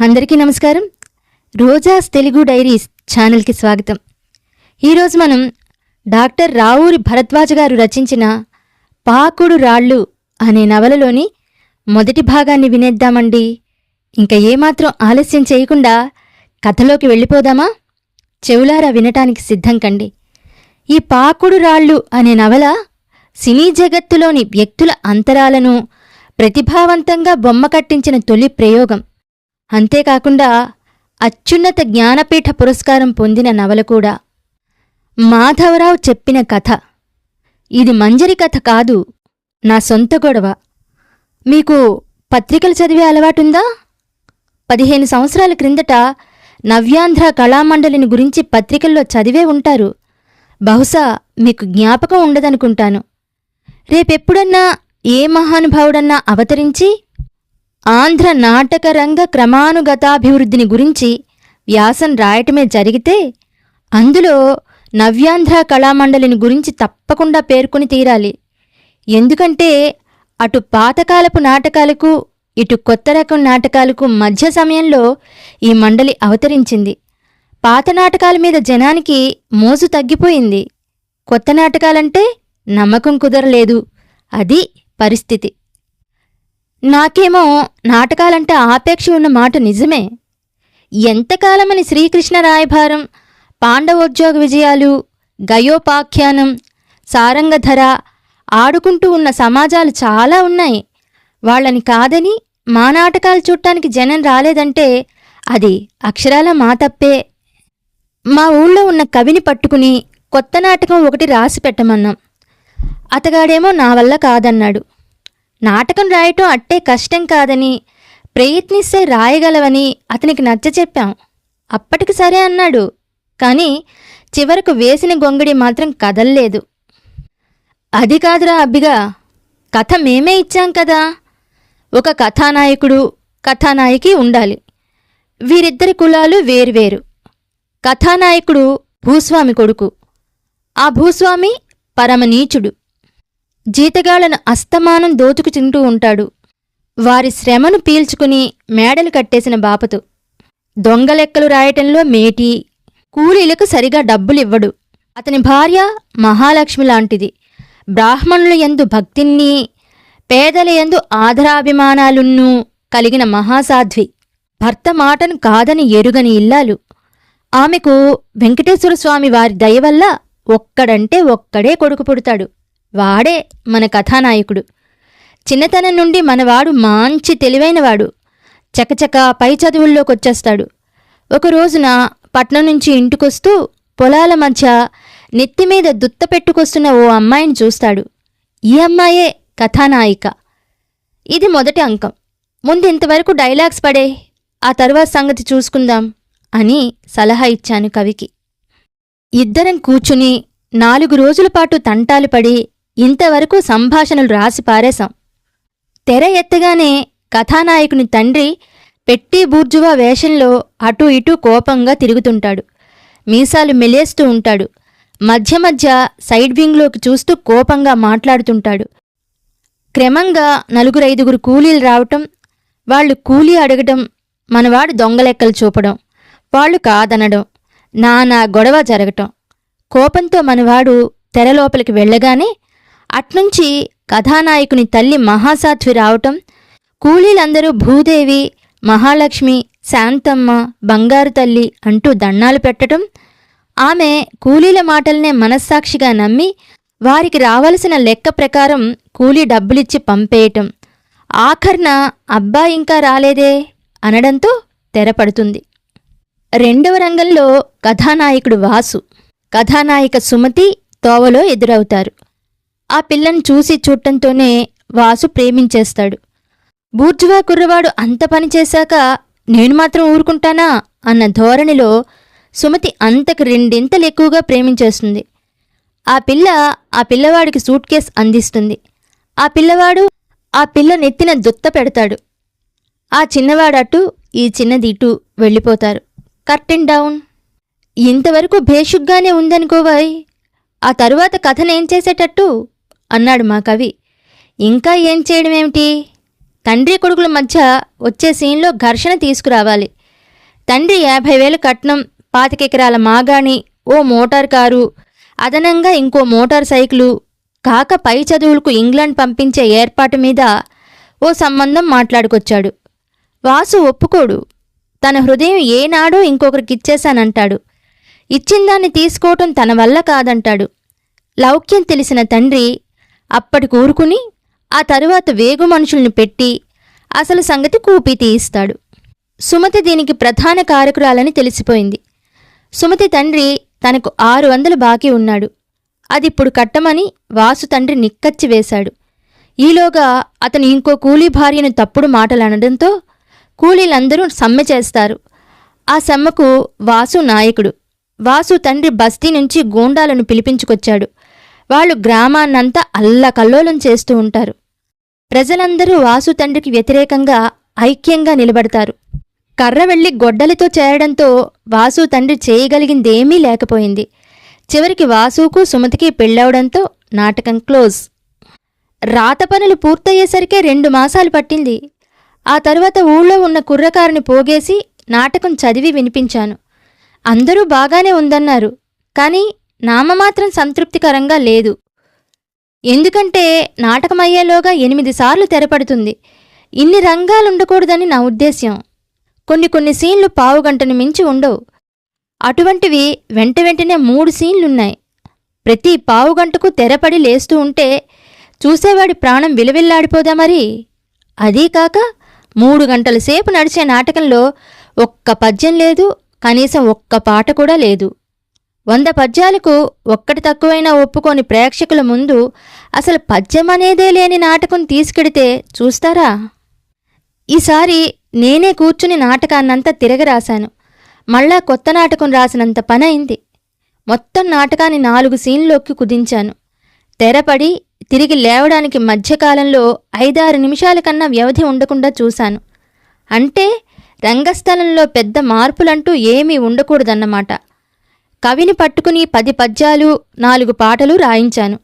అందరికీ నమస్కారం. రోజాస్ తెలుగు డైరీస్ ఛానల్కి స్వాగతం. ఈరోజు మనం డాక్టర్ రావూరి భరద్వాజ గారు రచించిన పాకుడు రాళ్ళు అనే నవలలోని మొదటి భాగాన్ని వినేద్దామండి. ఇంకా ఏమాత్రం ఆలస్యం చేయకుండా కథలోకి వెళ్ళిపోదామా? చెవులారా వినటానికి సిద్ధం కండి. ఈ పాకుడు రాళ్ళు అనే నవల సినీ జగత్తులోని వ్యక్తుల అంతరాలను ప్రతిభావంతంగా బొమ్మ కట్టించిన తొలి ప్రయోగం. అంతేకాకుండా అత్యున్నత జ్ఞానపీఠ పురస్కారం పొందిన నవల కూడా. మాధవరావు చెప్పిన కథ. ఇది మంజరి కథ కాదు నా సొంత గొడవ. మీకు పత్రికలు చదివే అలవాటుందా? పదిహేను సంవత్సరాల క్రిందట నవ్యాంధ్ర కళామండలిని గురించి పత్రికల్లో చదివే ఉంటారు. బహుశా మీకు జ్ఞాపకం ఉండదనుకుంటాను. రేపెప్పుడన్నా ఏ మహానుభావుడన్నా అవతరించి ఆంధ్ర నాటక రంగ క్రమానుగతాభివృద్ధిని గురించి వ్యాసం రాయటమే జరిగితే అందులో నవ్యాంధ్ర కళామండలిని గురించి తప్పకుండా పేర్కొని తీరాలి. ఎందుకంటే అటు పాతకాలపు నాటకాలకు ఇటు కొత్త రకం నాటకాలకు మధ్య సమయంలో ఈ మండలి అవతరించింది. పాత నాటకాల మీద జనానికి మోజు తగ్గిపోయింది. కొత్త నాటకాలంటే నమ్మకం కుదరలేదు. అది పరిస్థితి. నాకేమో నాటకాలంటే ఆపేక్ష ఉన్న మాట నిజమే. ఎంతకాలమని శ్రీకృష్ణ రాయభారం పాండవోద్యోగ విజయాలు గయోపాఖ్యానం సారంగధర ఆడుకుంటూ ఉన్న సమాజాలు చాలా ఉన్నాయి. వాళ్ళని కాదని మా నాటకాలు చూడటానికి జనం రాలేదంటే అది అక్షరాల మా తప్పే. మా ఊళ్ళో ఉన్న కవిని పట్టుకుని కొత్త నాటకం ఒకటి రాసి పెట్టమన్నాం. అతగాడేమో నా వల్ల కాదన్నాడు. నాటకం రాయటం అట్టే కష్టం కాదని ప్రయత్నిస్తే రాయగలవని అతనికి నచ్చ చెప్పాం. అప్పటికి సరే అన్నాడు. కానీ చివరకు వేసిన గొంగడి మాత్రం కదల్లేదు. అది కాదురా అబ్బిగా కథ మేమే ఇచ్చాం కదా. ఒక కథానాయకుడు కథానాయకి ఉండాలి. వీరిద్దరి కులాలు వేరువేరు. కథానాయకుడు భూస్వామి కొడుకు. ఆ భూస్వామి పరమనీచుడు. జీతగాళ్ళను అస్తమానం దోచుకు తింటూ ఉంటాడు. వారి శ్రమను పీల్చుకుని మేడలు కట్టేసిన బాపతు. దొంగలెక్కలు రాయటంలో మేటి కూలీలకు సరిగా డబ్బులివ్వడు. అతని భార్య మహాలక్ష్మి లాంటిది. బ్రాహ్మణుల యందు భక్తిని పేదల యందు ఆదరాభిమానాలున్ను కలిగిన మహాసాధ్వి. భర్త మాటను కాదని ఎరుగని ఇల్లాలు. ఆమెకు వెంకటేశ్వర స్వామి వారి దయ వల్ల ఒక్కడంటే ఒక్కడే కొడుకు పుడతాడు. వాడే మన కథానాయకుడు. చిన్నతనం నుండి మనవాడు మంచి తెలివైనవాడు. చకచక పై చదువుల్లోకొచ్చేస్తాడు. ఒక రోజున పట్నం నుంచి ఇంటికొస్తూ పొలాల మధ్య నెత్తిమీద దుత్త పెట్టుకొస్తున్న ఓ అమ్మాయిని చూస్తాడు. ఈ అమ్మాయే కథానాయిక. ఇది మొదటి అంకం. ముందు ఇంతవరకు డైలాగ్స్ పడే ఆ తర్వాత సంగతి చూసుకుందాం అని సలహా ఇచ్చాను కవికి. ఇద్దరం కూర్చుని నాలుగు రోజుల పాటు తంటాలు పడి ఇంతవరకు సంభాషణలు రాసి పారేశాం. తెర ఎత్తగానే కథానాయకుని తండ్రి పెట్టి బూర్జువా వేషంలో అటూ ఇటూ కోపంగా తిరుగుతుంటాడు. మీసాలు మెలేస్తూ ఉంటాడు. మధ్య మధ్య సైడ్ వింగ్లోకి చూస్తూ కోపంగా మాట్లాడుతుంటాడు. క్రమంగా నలుగురైదుగురు కూలీలు రావటం వాళ్ళు కూలీ అడగటం మనవాడు దొంగలెక్కలు చూపడం వాళ్ళు కాదనడం నానా గొడవ జరగటం. కోపంతో మనవాడు తెరలోపలికి వెళ్ళగానే అట్నుంచి కథానాయకుని తల్లి మహాసాధ్వి రావటం కూలీలందరూ భూదేవి మహాలక్ష్మి శాంతమ్మ బంగారు తల్లి అంటూ దండాలు పెట్టటం ఆమె కూలీల మాటల్నే మనస్సాక్షిగా నమ్మి వారికి రావలసిన లెక్క ప్రకారం కూలీ డబ్బులిచ్చి పంపేయటం. ఆఖర్న అబ్బా ఇంకా రాలేదే అనడంతో తెరపడుతుంది. రెండవ రంగంలో కథానాయకుడు వాసు. కథానాయిక సుమతి తోవలో ఎదురవుతారు. ఆ పిల్లను చూసి చూడటంతోనే వాసు ప్రేమించేస్తాడు. బూర్జువా కుర్రవాడు అంత పని చేశాక నేను మాత్రం ఊరుకుంటానా? అన్న ధోరణిలో సుమతి అంతకు రెండింతలు ఎక్కువగా ప్రేమించేస్తుంది. ఆ పిల్ల ఆ పిల్లవాడికి సూట్ కేస్ అందిస్తుంది. ఆ పిల్లవాడు ఆ పిల్ల నెత్తిన దుత్త పెడతాడు. ఆ చిన్నవాడటు ఈ చిన్నది ఇటు వెళ్ళిపోతారు. Curtain down. ఇంతవరకు భేషుగ్గానే ఉందనుకోవాయి. ఆ తరువాత కథనేం చేసేటట్టు? అన్నాడు మా కవి. ఇంకా ఏం చేయడమేమిటి? తండ్రి కొడుకుల మధ్య వచ్చే సీన్లో ఘర్షణ తీసుకురావాలి. తండ్రి యాభై వేలు కట్నం పాతికెకరాల మాగాణి ఓ మోటార్ కారు అదనంగా ఇంకో మోటార్ సైకిలు కాక పై చదువులకు ఇంగ్లాండ్ పంపించే ఏర్పాటు మీద ఓ సంబంధం మాట్లాడుకొచ్చాడు. వాసు ఒప్పుకోడు. తన హృదయం ఏనాడో ఇంకొకరికి ఇచ్చేశానంటాడు. ఇచ్చిన దాన్ని తీసుకోవటం తన వల్ల కాదంటాడు. లౌక్యం తెలిసిన తండ్రి అప్పటి కూరుకుని ఆ తరువాత వేగు మనుషుల్ని పెట్టి అసలు సంగతి కూపి తీయిస్తాడు. సుమతి దీనికి ప్రధాన కారకురాలని తెలిసిపోయింది. సుమతి తండ్రి తనకు ఆరు వందలు బాకీ ఉన్నాడు. అదిప్పుడు కట్టమని వాసు తండ్రి నిక్కచ్చి వేశాడు. ఈలోగా అతను ఇంకో కూలీ భార్యను తప్పుడు మాటలనడంతో కూలీలందరూ సమ్మె చేస్తారు. ఆ సమ్మెకు వాసు నాయకుడు. వాసు తండ్రి బస్తీ నుంచి గూండాలను పిలిపించుకొచ్చాడు. వాళ్ళు గ్రామాన్నంతా అల్లకల్లోలం చేస్తూ ఉంటారు. ప్రజలందరూ వాసు తండ్రికి వ్యతిరేకంగా ఐక్యంగా నిలబడతారు. కర్ర వెళ్ళి గొడ్డలితో చేరడంతో వాసు తండ్రి చేయగలిగిందేమీ లేకపోయింది. చివరికి వాసుకు సుమతికి పెళ్ళవడంతో నాటకం క్లోజ్. రాత పనులు పూర్తయ్యేసరికే రెండు మాసాలు పట్టింది. ఆ తర్వాత ఊళ్ళో ఉన్న కుర్రకారుని పోగేసి నాటకం చదివి వినిపించాను. అందరూ బాగానే ఉందన్నారు. కానీ నామమాత్రం సంతృప్తికరంగా లేదు. ఎందుకంటే నాటకమయ్యేలోగా ఎనిమిది సార్లు తెరపడుతుంది. ఇన్ని రంగాలుండకూడదని నా ఉద్దేశ్యం. కొన్ని కొన్ని సీన్లు పావుగంటను మించి ఉండవు. అటువంటివి వెంట వెంటనే మూడు సీన్లున్నాయి. ప్రతి పావుగంటకు తెరపడి లేస్తూ ఉంటే చూసేవాడి ప్రాణం విలువిల్లాడిపోదా మరి? అదీ కాక మూడు గంటల సేపు నడిచే నాటకంలో ఒక్క పద్యం లేదు కనీసం ఒక్క పాట కూడా లేదు. వంద పద్యాలకు ఒక్కటి తక్కువైనా ఒప్పుకొని ప్రేక్షకుల ముందు అసలు పద్యం అనేదే లేని నాటకం తీసుకెడితే చూస్తారా? ఈసారి నేనే కూర్చుని నాటకాన్నంతా తిరగరాశాను మళ్ళా కొత్త నాటకం రాసినంత పనైంది. మొత్తం నాటకాన్ని నాలుగు సీన్లోకి కుదించాను. తెరపడి తిరిగి లేవడానికి మధ్యకాలంలో ఐదారు నిమిషాల కన్నా వ్యవధి ఉండకుండా చూశాను. అంటే రంగస్థలంలో పెద్ద మార్పులంటూ ఏమీ ఉండకూడదన్నమాట. కవిని పట్టుకుని పది పద్యాలు నాలుగు పాటలు రాయించాను.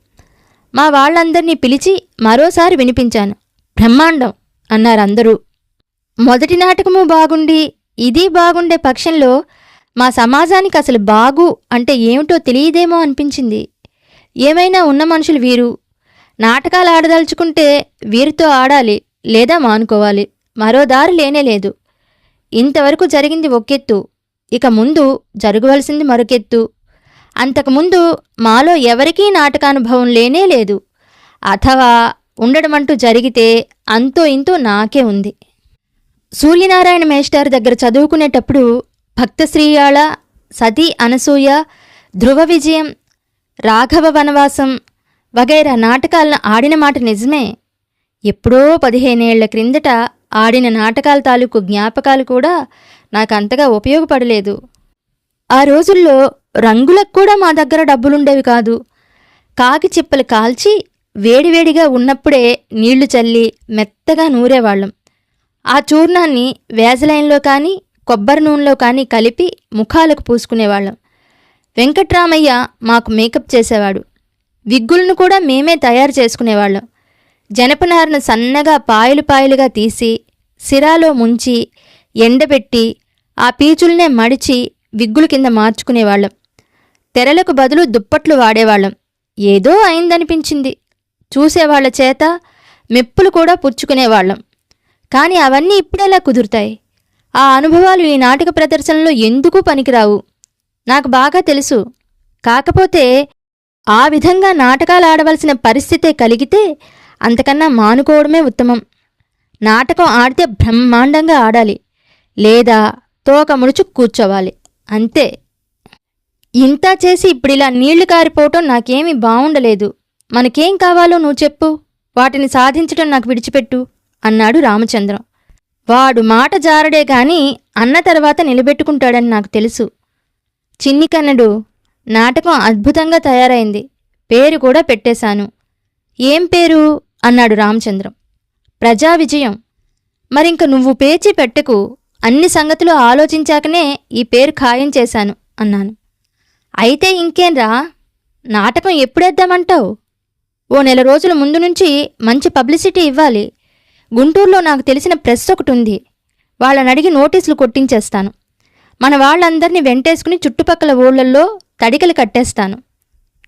మా వాళ్ళందరినీ పిలిచి మరోసారి వినిపించాను. బ్రహ్మాండం! అన్నారందరూ. మొదటి నాటకము బాగుండి ఇది బాగుండే పక్షంలో మా సమాజానికి అసలు బాగు అంటే ఏమిటో తెలియదేమో అనిపించింది. ఏమైనా ఉన్న మనుషులు వీరు. నాటకాలు ఆడదలుచుకుంటే వీరితో ఆడాలి లేదా మానుకోవాలి. మరో దారి లేనేలేదు ఇంతవరకు జరిగింది ఒకెత్తు. ఇక ముందు జరగవలసింది మరొకెత్తు. అంతకుముందు మాలో ఎవరికీ నాటకానుభవం లేనే లేదు. అథవా ఉండడమంటూ జరిగితే అంతో ఇంతో నాకే ఉంది. సూర్యనారాయణ మేస్టార్ దగ్గర చదువుకునేటప్పుడు భక్తశ్రీయాళ సతీ అనసూయ ధ్రువ విజయం రాఘవ వనవాసం వగైరా నాటకాలను ఆడిన మాట నిజమే. ఎప్పుడో పదిహేనేళ్ళ క్రిందట ఆడిన నాటకాల తాలూకు జ్ఞాపకాలు కూడా నాకంతగా ఉపయోగపడలేదు. ఆ రోజుల్లో రంగులకు కూడా మా దగ్గర డబ్బులుండేవి కాదు. కాకి చిప్పలు కాల్చి వేడివేడిగా ఉన్నప్పుడే నీళ్ళు చల్లి మెత్తగా నూరేవాళ్ళం. ఆ చూర్ణాన్ని వేజలైన్లో కానీ కొబ్బరి నూనెలో కానీ కలిపి ముఖాలకు పూసుకునేవాళ్ళం. వెంకట్రామయ్య మాకు మేకప్ చేసేవాడు. విగ్గులను కూడా మేమే తయారు చేసుకునేవాళ్ళం. జనపనారను సన్నగా పాయలు పాయలుగా తీసి సిరాలో ముంచి ఎండబెట్టి ఆ పీచుల్నే మడిచి విగ్గుల కింద మార్చుకునేవాళ్ళం. తెరలకు బదులు దుప్పట్లు వాడేవాళ్ళం. ఏదో అయిందనిపించింది. చూసేవాళ్ళ చేత మెప్పులు కూడా పుచ్చుకునేవాళ్ళం. కానీ అవన్నీ ఇప్పుడెలా కుదురుతాయి? ఆ అనుభవాలు ఈ నాటక ప్రదర్శనలో ఎందుకు పనికిరావు? నాకు బాగా తెలుసు. కాకపోతే ఆ విధంగా నాటకాలు ఆడవలసిన పరిస్థితే కలిగితే అంతకన్నా మానుకోవడమే ఉత్తమం. నాటకం ఆడితే బ్రహ్మాండంగా ఆడాలి. లేదా తోక ముడుచు కూర్చోవాలి. అంతే. ఇంత చేసి ఇప్పుడు ఇలా నీళ్ళు కారిపోవటం నాకేమీ బావుండలేదు. మనకేం కావాలో నువ్వు చెప్పు. వాటిని సాధించటం నాకు విడిచిపెట్టు అన్నాడు రామచంద్రం. వాడు మాట జారడే గాని అన్న తర్వాత నిలబెట్టుకుంటాడని నాకు తెలుసు. చిన్ని కన్నడు నాటకం అద్భుతంగా తయారైంది. పేరు కూడా పెట్టేశాను. ఏం పేరు? అన్నాడు రామచంద్రం. ప్రజా విజయం. మరింక నువ్వు పేచి పెట్టకు. అన్ని సంగతులు ఆలోచించాకనే ఈ పేరు ఖాయం చేశాను అన్నాను. అయితే ఇంకేంరా? నాటకం ఎప్పుడేద్దామంటావు? ఓ నెల రోజుల ముందు నుంచి మంచి పబ్లిసిటీ ఇవ్వాలి. గుంటూరులో నాకు తెలిసిన ప్రెస్ ఒకటి ఉంది వాళ్ళని అడిగి నోటీసులు కొట్టించేస్తాను. మన వాళ్ళందరినీ వెంటేసుకుని చుట్టుపక్కల ఊళ్ళల్లో తడికలు కట్టేస్తాను.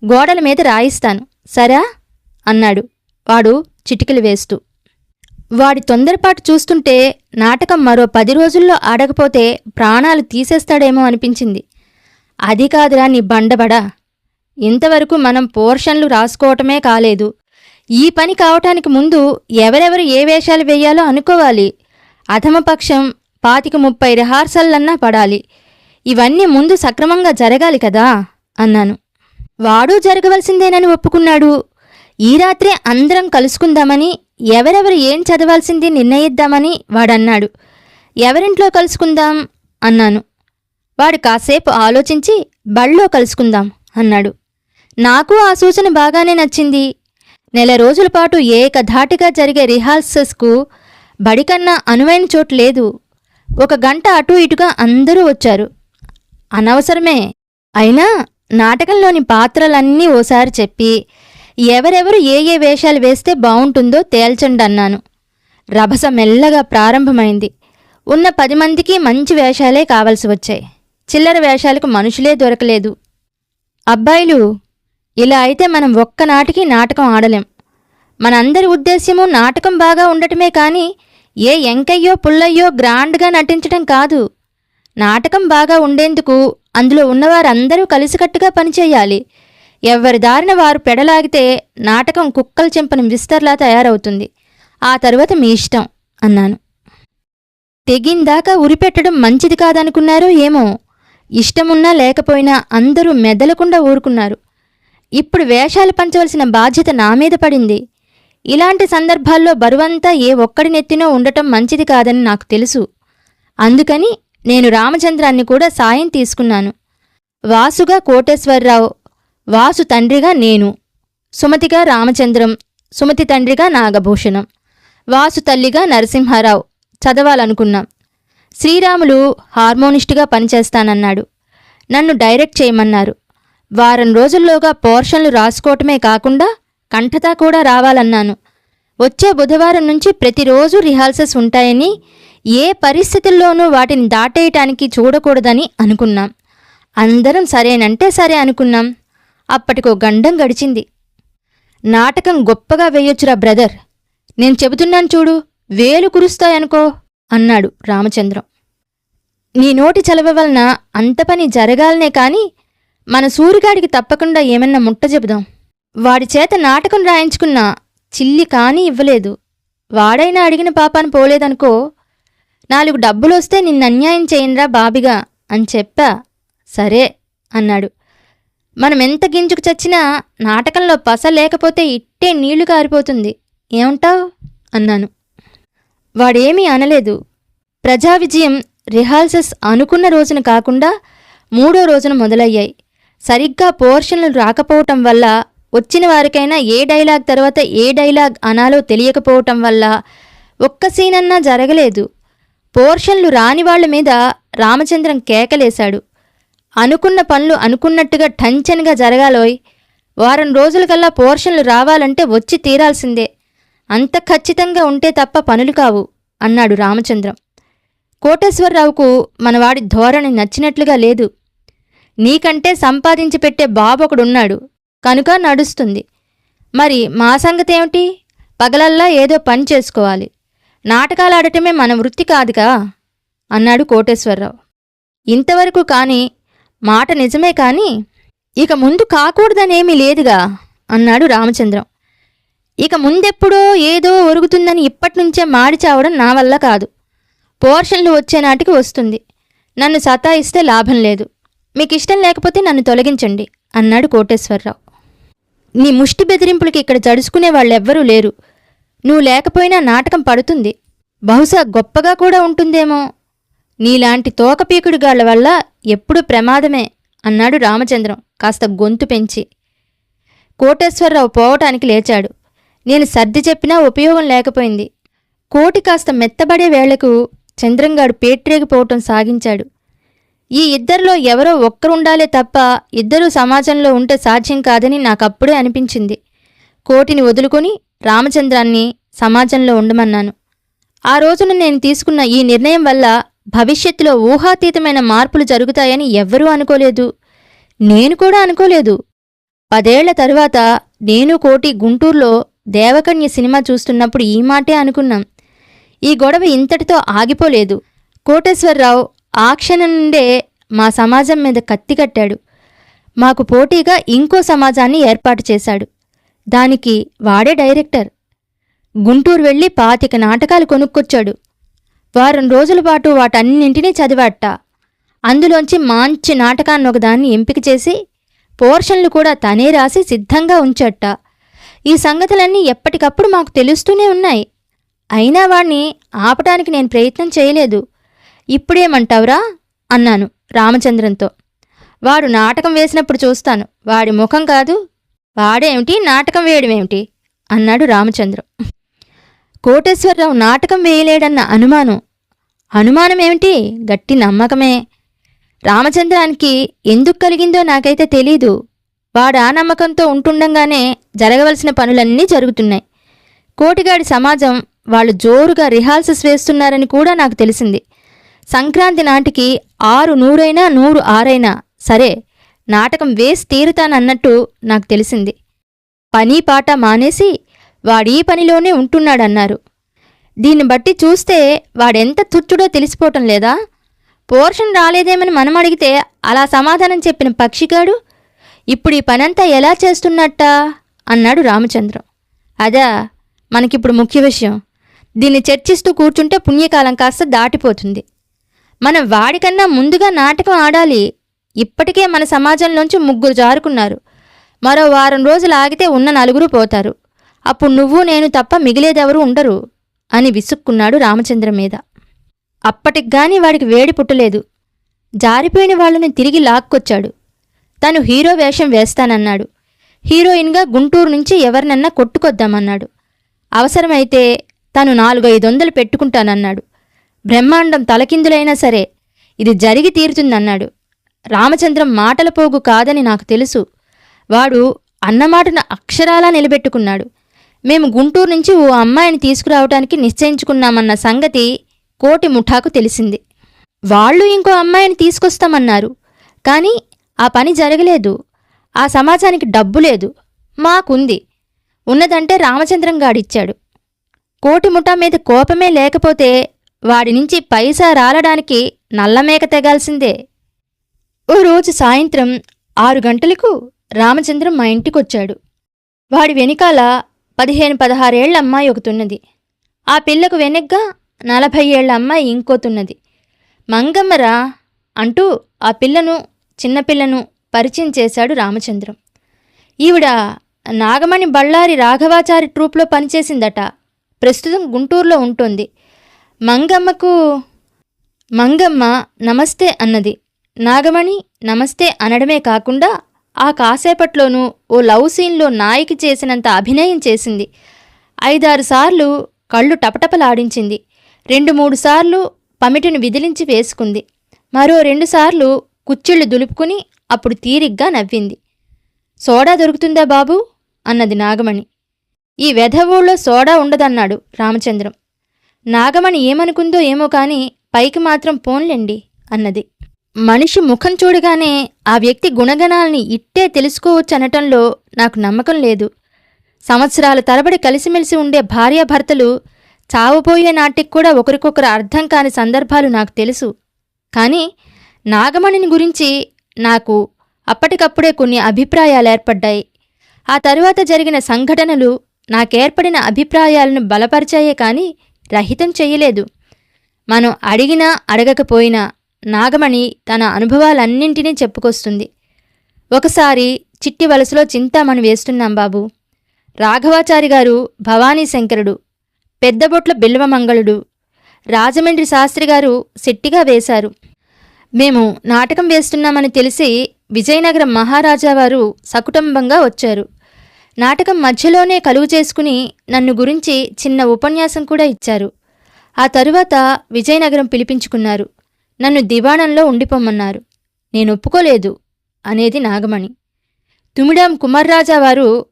గోడల మీద రాయిస్తాను. సరా? అన్నాడు. వాడు చిటికలు వేస్తూ. వాడి తొందరపాటు చూస్తుంటే నాటకం మరో పది రోజుల్లో ఆడకపోతే ప్రాణాలు తీసేస్తాడేమో అనిపించింది. అది కాదురా నీ బండబడా. ఇంతవరకు మనం పోర్షన్లు రాసుకోవటమే కాలేదు. ఈ పని కావటానికి ముందు ఎవరెవరు ఏ వేషాలు వేయాలో అనుకోవాలి. అధమపక్షం పాతిక ముప్పై రిహార్సల్లన్నా పడాలి. ఇవన్నీ ముందు సక్రమంగా జరగాలి కదా? అన్నాను. వాడు జరగవలసిందేనని ఒప్పుకున్నాడు. ఈ రాత్రే అందరం కలుసుకుందామని ఎవరెవరు ఏం చదవాల్సింది నిర్ణయిద్దామని వాడన్నాడు. ఎవరింట్లో కలుసుకుందాం? అన్నాను. వాడు కాసేపు ఆలోచించి బళ్ళో కలుసుకుందాం అన్నాడు. నాకు ఆ సూచన బాగానే నచ్చింది. నెల రోజుల పాటు ఏకధాటిగా జరిగే రిహార్సల్స్కు బడికన్నా అనువైన చోటు లేదు. ఒక గంట అటు ఇటుగా అందరూ వచ్చారు. అనవసరమే. అయినా నాటకంలోని పాత్రలన్నీ ఓసారి చెప్పి ఎవరెవరు ఏ ఏ వేషాలు వేస్తే బాగుంటుందో తేల్చండి అన్నాను. రభస మెల్లగా ప్రారంభమైంది. ఉన్న పది మందికి మంచి వేషాలే కావలసి వచ్చాయి. చిల్లర వేషాలకు మనుషులే దొరకలేదు. అబ్బాయిలు ఇలా అయితే మనం ఒక్కనాటికి నాటకం ఆడలేం. మనందరి ఉద్దేశ్యము నాటకం బాగా ఉండటమే కానీ ఏ ఎంకయ్యో పుల్లయ్యో గ్రాండ్గా నటించడం కాదు. నాటకం బాగా ఉండేందుకు అందులో ఉన్నవారందరూ కలిసికట్టుగా పనిచేయాలి. ఎవరి దారిన వారు పెడలాగితే నాటకం కుక్కల చెంపని విస్తర్లా తయారవుతుంది. ఆ తరువాత మీ ఇష్టం అన్నాను. తెగిందాకా ఉరిపెట్టడం మంచిది కాదనుకున్నారో ఏమో. ఇష్టమున్నా లేకపోయినా అందరూ మెదలకుండా ఊరుకున్నారు. ఇప్పుడు వేషాలు పంచవలసిన బాధ్యత నా మీద పడింది. ఇలాంటి సందర్భాల్లో బరువంతా ఏ ఒక్కడి నెత్తినో ఉండటం మంచిది కాదని నాకు తెలుసు. అందుకని నేను రామచంద్రాన్ని కూడా సాయం తీసుకున్నాను. వాసుగా కోటేశ్వరరావు వాసు తండ్రిగా నేను సుమతిగా రామచంద్రం సుమతి తండ్రిగా నాగభూషణం వాసు తల్లిగా నరసింహారావు చదవాలనుకున్నాం. శ్రీరాములు హార్మోనిస్టుగా పనిచేస్తానన్నాడు. నన్ను డైరెక్ట్ చేయమన్నారు. వారం రోజుల్లోగా పోర్షన్లు రాసుకోవటమే కాకుండా కంఠతా కూడా రావాలన్నాను. వచ్చే బుధవారం నుంచి ప్రతిరోజు రిహార్సల్స్ ఉంటాయని ఏ పరిస్థితుల్లోనూ వాటిని దాటేయటానికి చూడకూడదని అనుకున్నాం. అందరం సరేనంటే సరే అనుకున్నాం. అప్పటికో గండం గడిచింది. నాటకం గొప్పగా వేయొచ్చురా బ్రదర్. నేను చెబుతున్నాను చూడు వేలు కురుస్తాయనుకో అన్నాడు రామచంద్రం. నీ నోటి చలవ వలన అంత పని జరగాలనే కాని మన సూరిగాడికి తప్పకుండా ఏమన్నా ముట్ట చెబుదాం. వాడి చేత నాటకం రాయించుకున్నా చిల్లి కానీ ఇవ్వలేదు. వాడైనా అడిగిన పాపాను పోలేదనుకో నాలుగు డబ్బులొస్తే నిన్ను అన్యాయం చేయండిరా బాబిగా అని చెప్పా. సరే అన్నాడు. మనం ఎంత గింజుకు చచ్చినా నాటకంలో పస లేకపోతే ఇట్టే నీళ్ళు కారిపోతుంది. ఏమంటావు? అన్నాను. వాడేమీ అనలేదు. ప్రజా విజయం రిహార్సల్స్ అనుకున్న రోజున కాకుండా మూడో రోజున మొదలయ్యాయి. సరిగ్గా పోర్షన్లు రాకపోవటం వల్ల వచ్చిన వారికైనా ఏ డైలాగ్ తర్వాత ఏ డైలాగ్ అనాలో తెలియకపోవటం వల్ల ఒక్క సీనన్నా జరగలేదు. పోర్షన్లు రాని వాళ్ళ మీద రామచంద్రం కేకలేశాడు. అనుకున్న పనులు అనుకున్నట్టుగా టంచన్గా జరగాలోయ్. వారం రోజులకల్లా పోర్షన్లు రావాలంటే వచ్చి తీరాల్సిందే. అంత ఖచ్చితంగా ఉంటే తప్ప పనులు కావు అన్నాడు రామచంద్రం. కోటేశ్వరరావుకు మనవాడి ధోరణి నచ్చినట్లుగా లేదు. నీకంటే సంపాదించి పెట్టే బాబొకడున్నాడు కనుక నడుస్తుంది. మరి మా సంగతేమిటి? పగలల్లా ఏదో పని చేసుకోవాలి. నాటకాలు ఆడటమే మన వృత్తి కాదుగా అన్నాడు కోటేశ్వరరావు. ఇంతవరకు కానీ మాట నిజమే కాని ఇక ముందు కాకూడదనేమీ లేదుగా అన్నాడు రామచంద్రం. ఇక ముందెప్పుడో ఏదో ఒరుగుతుందని ఇప్పటినుంచే మాడి చావడం నా వల్ల కాదు. పోర్షన్లు వచ్చే నాటికి వస్తుంది. నన్ను సతాయిస్తే లాభం లేదు. మీకు ఇష్టం లేకపోతే నన్ను తొలగించండి అన్నాడు కోటేశ్వరరావు. నీ ముష్టి బెదిరింపులకి ఇక్కడ జడుచుకునే వాళ్ళెవ్వరూ లేరు. నువ్వు లేకపోయినా నాటకం పడుతుంది. బహుశా గొప్పగా కూడా ఉంటుందేమో నీలాంటి తోకపీకుడిగాళ్ళ వల్ల ఎప్పుడూ ప్రమాదమే అన్నాడు రామచంద్రం కాస్త గొంతు పెంచి. కోటేశ్వరరావు పోవటానికి లేచాడు. నేను సర్ది చెప్పినా ఉపయోగం లేకపోయింది. కోటి కాస్త మెత్తబడే వేళకు చంద్రంగాడు పేట్రేగిపోవటం సాగించాడు. ఈ ఇద్దరిలో ఎవరో ఒక్కరుండాలే తప్ప ఇద్దరూ సమాజంలో ఉంటే సాధ్యం కాదని నాకప్పుడే అనిపించింది. కోటిని వదులుకొని రామచంద్రాన్ని సమాజంలో ఉండమన్నాను. ఆ రోజున నేను తీసుకున్న ఈ నిర్ణయం వల్ల భవిష్యత్తులో ఊహాతీతమైన మార్పులు జరుగుతాయని ఎవ్వరూ అనుకోలేదు. నేను కూడా అనుకోలేదు. పదేళ్ళ తరువాత నేను కోటి గుంటూరులో దేవకన్య సినిమా చూస్తున్నప్పుడు ఈ మాటే అనుకున్నాం. ఈ గొడవ ఇంతటితో ఆగిపోలేదు. కోటేశ్వరరావు ఆ క్షణం నుండే మా సమాజం మీద కత్తి కట్టాడు. మాకు పోటీగా ఇంకో సమాజాన్ని ఏర్పాటు చేశాడు. దానికి వాడే డైరెక్టర్. గుంటూరు వెళ్ళి పాతిక నాటకాలు కొనుక్కొచ్చాడు. వారం రోజుల పాటు వాటన్నింటినీ చదివాట. అందులోంచి మంచి నాటకాన్ని ఒకదాన్ని ఎంపిక చేసి పోర్షన్లు కూడా తనే రాసి సిద్ధంగా ఉంచట. ఈ సంగతులన్నీ ఎప్పటికప్పుడు మాకు తెలుస్తూనే ఉన్నాయి. అయినా వాణ్ణి ఆపటానికి నేను ప్రయత్నం చేయలేదు. ఇప్పుడేమంటావురా? అన్నాను రామచంద్రంతో. వాడు నాటకం వేసినప్పుడు చూస్తాను. వాడి ముఖం కాదు. వాడేమిటి? నాటకం వేయడమేమిటి? అన్నాడు రామచంద్రం. కోటేశ్వరరావు నాటకం వేయలేడన్న అనుమానం. అనుమానమేమిటి గట్టి నమ్మకమే. రామచంద్రానికి ఎందుకు కలిగిందో నాకైతే తెలీదు. వాడు ఆ నమ్మకంతో ఉంటుండగానే జరగవలసిన పనులన్నీ జరుగుతున్నాయి. కోటిగాడి సమాజం వాళ్ళు జోరుగా రిహార్సల్స్ వేస్తున్నారని కూడా నాకు తెలిసింది. సంక్రాంతి నాటికి ఆరు నూరైనా నూరు ఆరైనా సరే నాటకం వేసి తీరుతానన్నట్టు నాకు తెలిసింది. పని పాట మానేసి వాడీ పనిలోనే ఉంటున్నాడన్నారు. దీన్ని బట్టి చూస్తే వాడెంత తుచ్చుడో తెలిసిపోవటం లేదా? పోర్షన్ రాలేదేమని మనం అడిగితే అలా సమాధానం చెప్పిన పక్షిగాడు ఇప్పుడు ఈ పనంతా ఎలా చేస్తున్నట్టా? అన్నాడు రామచంద్రం. అదా మనకిప్పుడు ముఖ్య విషయం. దీన్ని చర్చిస్తూ కూర్చుంటే పుణ్యకాలం కాస్త దాటిపోతుంది. మనం వాడికన్నా ముందుగా నాటకం ఆడాలి. ఇప్పటికే మన సమాజంలోంచి ముగ్గురు జారుకున్నారు. మరో వారం రోజులు ఆగితే ఉన్న నలుగురు పోతారు. అప్పుడు నువ్వు నేను తప్ప మిగిలేదెవరూ ఉండరు అని విసుక్కున్నాడు రామచంద్రం మీద. అప్పటికి వాడికి వేడి పుట్టలేదు. జారిపోయిన వాళ్ళని తిరిగి లాక్కొచ్చాడు. తను హీరో వేషం వేస్తానన్నాడు. హీరోయిన్గా గుంటూరు నుంచి ఎవరినన్నా కొట్టుకొద్దామన్నాడు. అవసరమైతే తను నాలుగు ఐదు వందలు పెట్టుకుంటానన్నాడు. బ్రహ్మాండం తలకిందులైనా సరే ఇది జరిగి తీరుతుందన్నాడు. రామచంద్రం మాటల పోగు కాదని నాకు తెలుసు. వాడు అన్నమాటను అక్షరాలా నిలబెట్టుకున్నాడు. మేము గుంటూరు నుంచి ఓ అమ్మాయిని తీసుకురావటానికి నిశ్చయించుకున్నామన్న సంగతి కోటి ముఠాకు తెలిసింది. వాళ్ళు ఇంకో అమ్మాయిని తీసుకొస్తామన్నారు. కానీ ఆ పని జరగలేదు. ఆ సమాజానికి డబ్బు లేదు. మాకుంది. ఉన్నదంటే రామచంద్రం గాడిచ్చాడు. కోటి ముఠా మీద కోపమే లేకపోతే వాడి నుంచి పైసా రాలడానికి నల్లమేక తెగాల్సిందే. ఓ రోజు సాయంత్రం ఆరు గంటలకు రామచంద్రం మా ఇంటికొచ్చాడు. వాడి వెనకాల పదిహేను పదహారేళ్ళ అమ్మాయి ఒకతున్నది. ఆ పిల్లకు వెనగ్గా నలభై ఏళ్ళ అమ్మాయి ఇంకోతున్నది. మంగమ్మరా అంటూ ఆ పిల్లను చిన్నపిల్లను పరిచయం చేశాడు రామచంద్రం. ఈవిడ నాగమణి బళ్ళారి రాఘవాచారి ట్రూప్లో పనిచేసిందట. ప్రస్తుతం గుంటూరులో ఉంటుంది. మంగమ్మకు మంగమ్మ నమస్తే అన్నది. నాగమణి నమస్తే అనడమే కాకుండా ఆ కాసేపట్లోనూ ఓ లవ్ సీన్లో నాయికి చేసినంత అభినయం చేసింది. ఐదారు సార్లు కళ్ళు టపటపలాడించింది. రెండు మూడు సార్లు పమిటిని విదిలించి వేసుకుంది. మరో రెండుసార్లు కుచ్చిళ్ళు దులుపుకుని అప్పుడు తీరిగ్గా నవ్వింది. సోడా దొరుకుతుందా బాబూ? అన్నది నాగమణి. ఈ వెధవూళ్ళో సోడా ఉండదన్నాడు రామచంద్రం. నాగమణి ఏమనుకుందో ఏమో కాని పైకి మాత్రం పోన్లేండి అన్నది. మనిషి ముఖం చూడగానే ఆ వ్యక్తి గుణగణాల్ని ఇట్టే తెలుసుకోవచ్చనటంలో నాకు నమ్మకం లేదు. సంవత్సరాల తరబడి కలిసిమెలిసి ఉండే భార్యాభర్తలు చావుపోయే నాటికి కూడా ఒకరికొకరు అర్థం కాని సందర్భాలు నాకు తెలుసు. కానీ నాగమణిని గురించి నాకు అప్పటికప్పుడే కొన్ని అభిప్రాయాలు ఏర్పడ్డాయి. ఆ తరువాత జరిగిన సంఘటనలు నాకేర్పడిన అభిప్రాయాలను బలపరిచాయే కానీ రహితం చేయలేదు. మనం అడిగినా అడగకపోయినా నాగమణి తన అనుభవాలన్నింటినీ చెప్పుకొస్తుంది. ఒకసారి చిట్టి వలసలో చింతామణి వేస్తున్నాం బాబు. రాఘవాచారి గారు భవానీ శంకరుడు పెద్దబొట్ల బిల్వమంగళుడు రాజమండ్రి శాస్త్రి గారు శెట్టిగా వేశారు. మేము నాటకం వేస్తున్నామని తెలిసి విజయనగరం మహారాజా వారు సకుటుంబంగా వచ్చారు. నాటకం మధ్యలోనే కలుగు చేసుకుని నన్ను గురించి చిన్న ఉపన్యాసం కూడా ఇచ్చారు. ఆ తరువాత విజయనగరం పిలిపించుకున్నారు. నన్ను దివాణంలో ఉండిపోమన్నారు. నేను ఒప్పుకోలేదు అనేది నాగమణి. తుమిడాం కుమార్రాజా వారు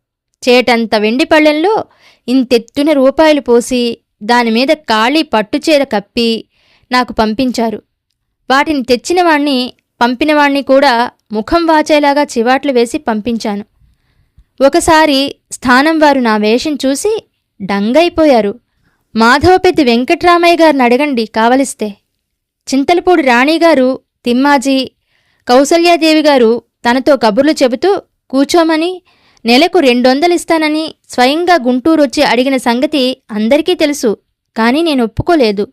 చేటంత వెండి పళ్ళెంలో ఇంతెత్తున రూపాయలు పోసి దానిమీద ఖాళీ పట్టుచీర కప్పి నాకు పంపించారు. వాటిని తెచ్చినవాణ్ణి పంపినవాణ్ణి కూడా ముఖం వాచేలాగా చివాట్లు వేసి పంపించాను. ఒకసారి స్థానం వారు నా వేషం చూసి డంగైపోయారు. మాధవపెద్ది వెంకట్రామయ్య గారిని అడగండి కావలిస్తే. చింతలపూడి రాణిగారు తిమ్మాజీ కౌసల్యాదేవి గారు తనతో కబుర్లు చెబుతూ కూచోమని నెలకు రెండొందలు ఇస్తానని స్వయంగా గుంటూరు వచ్చి అడిగిన సంగతి అందరికీ తెలుసు కానీ నేను ఒప్పుకోలేదు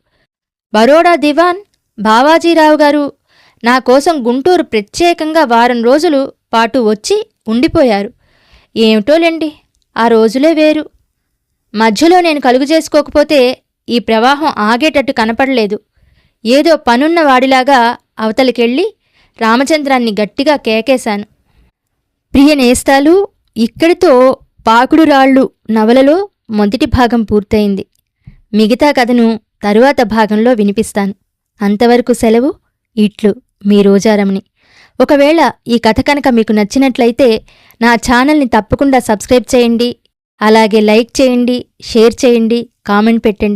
బరోడా దివాన్ బావాజీరావు గారు నా కోసం గుంటూరు ప్రత్యేకంగా వారం రోజులు పాటు వచ్చి ఉండిపోయారు. ఏమిటోలేండి ఆ రోజులే వేరు. మధ్యలో నేను కలుగు చేసుకోకపోతే ఈ ప్రవాహం ఆగేటట్టు కనపడలేదు. ఏదో పనున్న వాడిలాగా అవతలికెళ్ళి రామచంద్రాన్ని గట్టిగా కేకేశాను. ప్రియ నేస్తాలు ఇక్కడితో పాకుడు రాళ్ళు నవలలో మొదటి భాగం పూర్తయింది. మిగతా కథను తరువాత భాగంలో వినిపిస్తాను. అంతవరకు సెలవు ఇట్లు మీ రోజారమణి. ఒకవేళ ఈ కథ కనుక మీకు నచ్చినట్లయితే నా ఛానల్ని తప్పకుండా సబ్స్క్రైబ్ చేయండి. అలాగే లైక్ చేయండి షేర్ చేయండి కామెంట్ పెట్టండి.